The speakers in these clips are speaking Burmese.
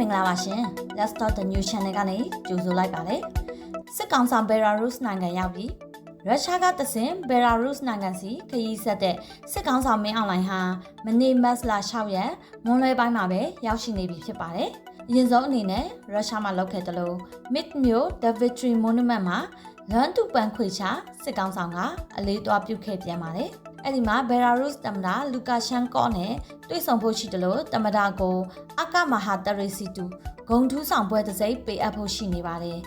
မင်္ဂလာပါရှင် Let's Talk the New Channel ကနေကြိုဆိုလိုက်ပါတယ်စစ်ကောင်ဆောင်ဘယ်လာရုစ်နိုင်ငံရောက်ပြီးရုရှားကတဆင်ဘယ်လာရုစ်နိုင်ငံစီခရီးဆက်တဲ့စစ်ကောင်ဆောင်မင်းအွန်လိုင်းဟာမနေ့မတ်လ6ရက်မွန်လွဲပိုင်းမှာပဲရောက်ရှိနေပြီဖြစ်ပါတယ်အရင်ဆုံးအနေနဲ့ရုရှားမှာလောက်ခဲ့တယ်လို့ Mid မြို့ The Victory Monument မှာလန်တူပန်ခွေချစစ်ကောင်ဆောင်ကအလေးတွားပြုခဲ့ပြန်ပါတယ် အဲ့ဒီမှာဘယ်လာရုစ်သမ္မတလူကာရှန်ကော့နဲ့တွေ့ဆုံဖို့ရှိတယ်လို့သမ္မတကိုအကမဟာတရီစီတူဂုံထူးဆောင်ပွဲတစ်စိပ်ပေးအပ်ဖို့ရှိနေပါတယ်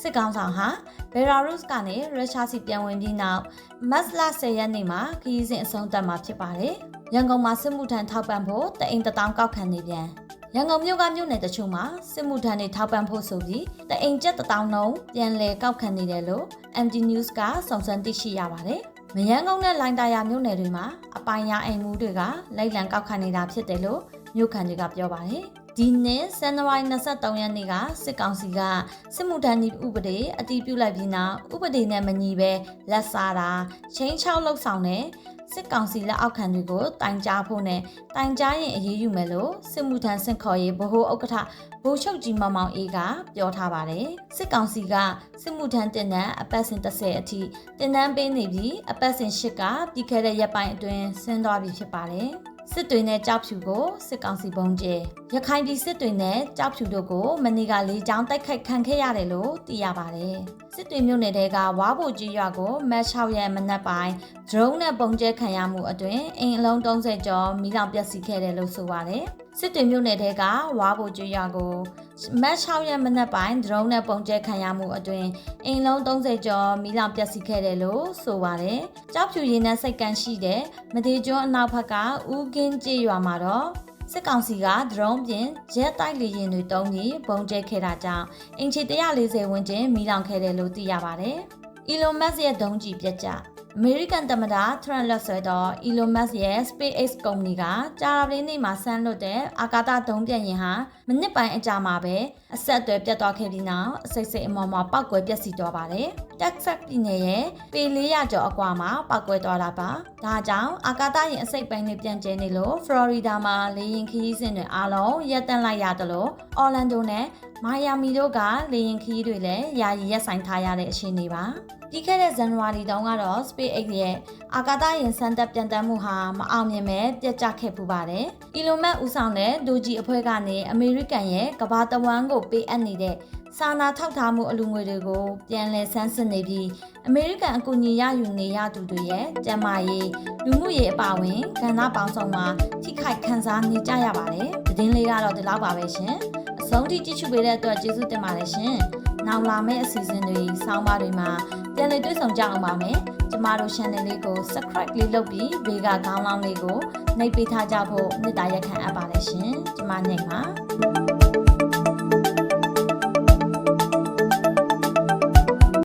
စစ်ကောင်ဆောင်ဟာဘယ်လာရုစ်ကနေရုရှားစီပြန်ဝင်ပြီးနောက်မတ်လ10ရက်နေ့မှာခရီးစဉ်အဆုံးသတ်မှာဖြစ်ပါတယ်ရန်ကုန်မှာစစ်မှုထမ်းထောက်ပံ့ဖို့တအိမ်တထောင်ကောက်ခံနေပြန်ရန်ကုန်မြို့ကမြို့နယ်တချို့မှာစစ်မှုထမ်းတွေထောက်ပံ့ဖို့ဆိုပြီးတအိမ်ကျပ်တထောင်လုံးပြန်လည်ကောက်ခံနေတယ်လို့ MD News ကစုံစမ်းသိရှိရပါတယ်။ မယန်းကုန်းနဲ့လိုင်တာယာမြို့နယ်တွေမှာအပိုင်ရအိမ်မှုတွေကလိုက်လံကောက်ခံနေတာဖြစ်တယ်လို့မြို့ခံတွေကပြောပါတယ်။ ဒီနေ့ဇန်နဝါရီ23ရက်နေ့ကစစ်ကောင်စီကစစ်မှုထမ်းဥပဒေအတည်ပြုလိုက်ပြီးနောက်ဥပဒေနဲ့မညီပဲလက်စားတာချင်းချောက်လှုပ်ဆောင်တဲ့စစ်ကောင်စီလက်အောက်ခံတွေကိုတိုင်ကြားဖို့နဲ့တိုင်ကြားရင်အရေးယူမယ်လို့စစ်မှုထမ်းစင်ခေါ်ရေးဗဟိုဥက္ကဋ္ဌဗိုလ်ချုပ်ကြီးမောင်မောင်အေးကပြောထားပါတယ်စစ်ကောင်စီကစစ်မှုထမ်းတင်နန်းအပတ်စဉ်30အထိတင်နန်းပေးနေပြီးအပတ်စဉ်8ကပြီးခဲ့တဲ့ရက်ပိုင်းအတွင်းဆင်းသွားပြီဖြစ်ပါတယ် စစ်တွေနဲ့ကြောက်ဖြူကိုစစ်ကောင်စီပုံကျဲရခိုင်ပြည်စစ်တွေနဲ့ကြောက်ဖြူတို့ကိုမနေ့ကလေးချောင်းတိုက်ခိုက်ခံခဲ့ရတယ်လို့သိရပါတယ်စစ်တွေမြို့နယ်တဲကဝါဘိုကြီးရွာကိုမတ်6ရက်မနက်ပိုင်းဒရုန်းနဲ့ပုံကျဲခံရမှုအတွင်းအိမ်အလုံး30ကျော်မိလောင်ပျက်စီးခဲ့တယ်လို့ဆိုပါတယ် စစ်တွေမြို့နယ်တဲကဝါဘိုကြီးရွာကိုမတ်6ရက်မနက်ပိုင်းဒရုန်းနဲ့ပုံကျဲခံရမှုအတွင်းအိမ်လုံး30ကျော်မိလောင်ပျက်စီးခဲ့တယ်လို့ဆိုပါတယ်ကြောက်ဖြူရင်းနဲ့စိတ်ကန်းရှိတဲ့မဒီကျွန်းအနောက်ဘက်ကဦးကင်းကျေးရွာမှာတော့စစ်ကောင်စီကဒရုန်းပြင်ဂျက်တိုက်လေယာဉ်တွေတုံးပြီးပုံကျဲခဲ့တာကြောင့်အင်ချီ140ဝန်းကျင်မိလောင်ခဲ့တယ်လို့သိရပါတယ်။ Elon Musk ရဲ့ဒုံးကျည်ပြက်ကျ အမေရိကန်သမ္မတထရန့်လက်ဆွဲတော့ Elon Musk ရဲ့ SpaceX ကုမ္ပဏီကကြာသပတေးနေ့မှာဆန်းလွတ်တဲ့အာကာသဒုံးပြန်ယာဉ်ဟာမိနစ်ပိုင်းအကြာမှာပဲအဆက်အသွယ်ပြတ်သွားခဲ့ပြီးနောက်အစိတ်စိတ်အမော်မော်ပောက်ကွဲပျက်စီးသွားပါတယ်။ Texas ပြည်နယ်ရဲ့ပေ400ကျော်အကွာမှာပောက်ကွဲသွားတာပါ။ဒါကြောင့်အာကာသယာဉ်အစိတ်ပိုင်းတွေပြန်ကျဲနေလို့ Florida မှာလေယာဉ်ခရီးစဉ်တွေအားလုံးရပ်တန့်လိုက်ရတယ်လို့ Orlando နဲ့မိုင်ယာမီတို့ကလေယာဉ်ခရီးတွေလည်းယာယီရပ်ဆိုင်ထားရတဲ့အခြေအနေပါပြီးခဲ့တဲ့ဇန်နဝါရီတုန်းကတော့ SpaceX ရဲ့အာကာသယာဉ်စမ်းသပ်ပြန်တမ်းမှုဟာမအောင်မြင်ပဲပြတ်ကျခဲ့ပူပါတယ်။ Elon Musk ဦးဆောင်တဲ့ဒိုဂျီအဖွဲ့ကနေအမေရိကန်ရဲ့ကမ္ဘာတဝန်းကိုပေးအပ်နေတဲ့စာနာထောက်ထားမှုအလူငွေတွေကိုပြန်လည်ဆန်းစစ်နေပြီးအမေရိကန်အကူအညီရယူနေရသူတွေရဲ့ကျန်းမာရေးလူမှုရေးအပါအဝင်ကဏ္ဍပေါင်းစုံမှာထိခိုက်ခံစားနေကြရပါတယ်။သတင်းလေးကတော့ဒီလောက်ပါပဲရှင်။အ ဆုံးထိကြည့်ရှုပေးတဲ့အတွက်ကျေးဇူးတင်ပါတယ်ရှင်။နောက်လာမယ့်အစီအစဉ်တွေစောင်းပါတွေမှာပြန်လည်တွေ့ဆုံကြအောင်ပါမယ်။ကျမတို့ channel လေးကို subscribe လေးလုပ်ပြီးဘေးကခေါင်းလောင်းလေးကိုနှိပ်ပေးထားကြဖို့မေတ္တာရက်ခံအပ်ပါတယ်ရှင်။ကျမညိတ်ပါ